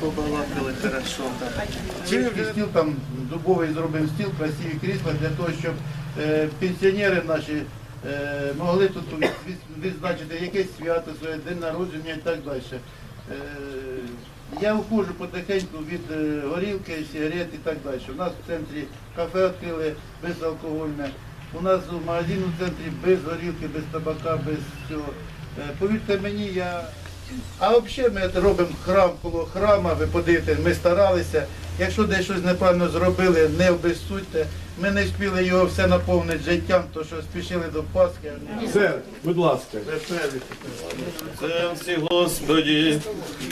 Побалакали хорошо. Чистий стіл там дубовий зробив стіл, красиві крісла для того, щоб е, пенсіонери наші е, могли тут відзначити якесь свято, своє день народження і так далі. Е, я уходжу потихеньку від е, горілки, сигарет і так далі. У нас в центрі кафе відкрили безалкогольне. У нас в магазин у центрі без горілки, без табака, без всього. Е, повірте мені, я а взагалі ми робимо храм коло храма, ви подивитесь, ми старалися. Якщо десь щось неправильно зробили, не обезсудьте. Ми не спіли його все наповнити життям, то що спішили до Пасхи. Все, будь ласка. Серці, Господі,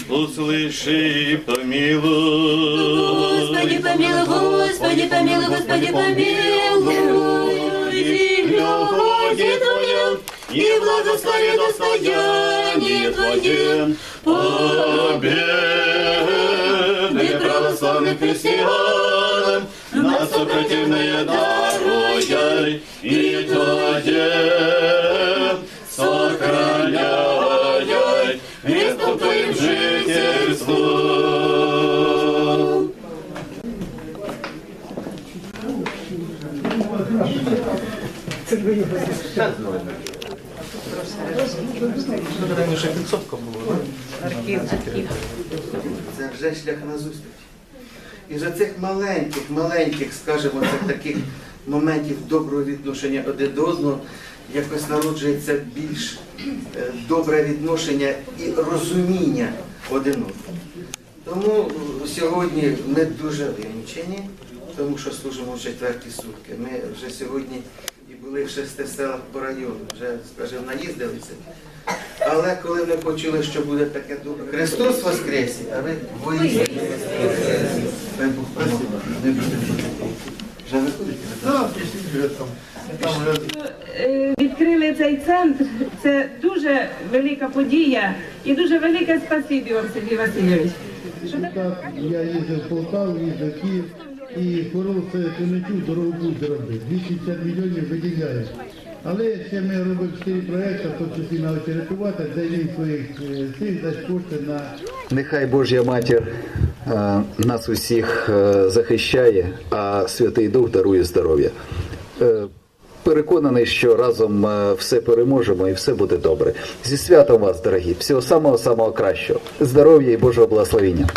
услыши і помилуй. Господи, помилуй, Господи, помилуй, Господи, помилуй. И люди Твоем, и благослови достояние Твое. Победы православным христианам на сопротивные даруй и Твое сохраняй Христом Твоим жительством. Це вже шлях на зустріч. І за цих маленьких, маленьких, скажімо, це таких моментів доброго відношення один до одного, якось народжується більш е, добре відношення і розуміння один одного. Тому е, сьогодні ми дуже винчені, тому що служимо в четверті сутки. Ми вже сьогодні були в шести селах по району, вже, скажімо, наїздилися. Але коли ми почули, що буде таке добре, Христос Воскресе, а ви воїстину Воскресе. Вже виходите? Так. Там вже Е, відкрили цей центр. Це дуже велика подія і дуже велике спасибі вам, Сергій Васильович. Так Так, я їздив в Полтаву, їздив в Київ і це Кременчук дорогу буде робити. 250 мільйонів виділяє. Але ще ми робимо 4 проекти, в тому числі на очеретувати, він своїх е, цих дасть кошти на Нехай Божя матір е, нас усіх е, захищає, а Святий Дух дарує здоров'я. Е, Переконаний, що разом е, все переможемо і все буде добре. Зі святом вас, дорогі, всього самого самого кращого, здоров'я і Божого благословення.